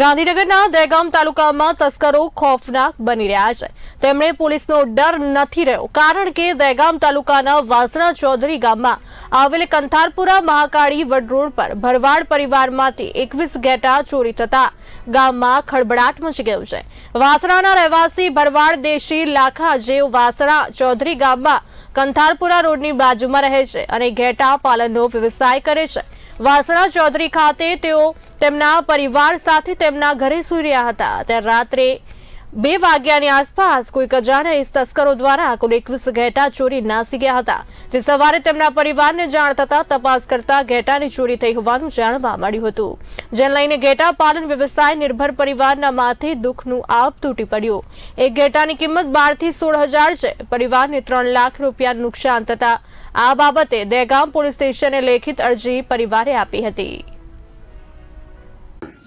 ગાંધીનગરના દહેગામ તાલુકામાં તસ્કરો ખોફનાક બની રહ્યા છે. તેમણે પોલીસનો ડર નથી રહ્યો, કારણ કે દહેગામ તાલુકાના વાસણા ચૌધરી ગામમાં આવેલ કંથારપુરા મહાકાળી વડ રોડ પર ભરવાડ પરિવારમાંથી એકવીસ ઘેટા ચોરી થતા ગામમાં ખળબડાટ મચી ગયો છે. વાસણાના રહેવાસી ભરવાડ દેશી લાખા જેવ વાસણા ચૌધરી ગામમાં કંથારપુરા રોડની બાજુમાં રહે છે અને ઘેટા પાલનનો વ્યવસાય કરે છે. વાસણા ચૌધરી ખાતે તેઓ તેમના પરિવાર સાથે તેમના ઘરે સૂઈ રહ્યા હતા. ત્યારે રાત્રે બે વાગ્યાની આસપાસ કોઈક અજાણ્યા તસ્કરો દ્વારા કુલ એકવીસ ઘેટા ચોરી નાસી ગયા હતા જે સવારે તેમના પરિવારને જાણ થતા તપાસ કરતા ઘેટાની ચોરી થઈ હોવાનું જાણવા મળ્યું હતું. જેને લઈને ઘેટા પાલન વ્યવસાય નિર્ભર પરિવારના માથે દુઃખનું આપ તૂટી પડ્યું. એક ઘેટાની કિંમત બારથી સોળ હજાર છે. પરિવારને ત્રણ લાખ રૂપિયા નુકસાન થતા આ બાબતે દહેગામ પોલીસ સ્ટેશને લેખિત અરજી પરિવારે આપી હતી.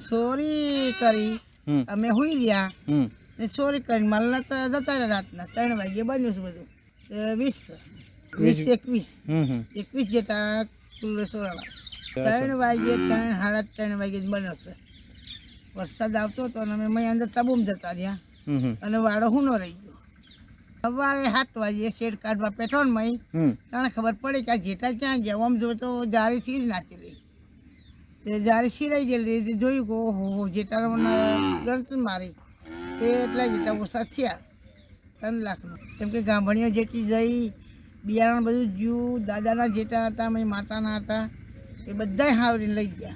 ચોરી કરી. અમે હુઈ રહ્યા ને ચોરી કરીને માલના તો જતા રહ્યા રાતના ત્રણ વાગે બન્યું છે બધું. વીસ વીસ એકવીસ. એકવીસ જતા કુલ ચોરાણા ત્રણ વાગે ત્રણ સાડા ત્રણ વાગે બન્યો છે. વરસાદ આવતો હતો અને અમે અંદર તબુમ જતા રહ્યા. અને વાડો હુનો રહી ગયો. સવારે સાત વાગે શેડ કાઢવા પેટ્રોલ મય. તને ખબર પડી કે આ ઘેટા ક્યાં ગયા? આમ જો તો જારી સીર દઈ તે જારી સિરાઈ ગયેલી જોયું કે ઓહો ઘેટાનો ગરત મારી. તે એટલા જેટલા ઓછા થયા? ત્રણ લાખનું. કેમ કે ગાંભણીઓ જેટલી જઈ, બિયારણ બધું જ્યું, દાદાના જેટા હતા, મારી માતાના હતા, એ બધાય હાવરી લઈ ગયા.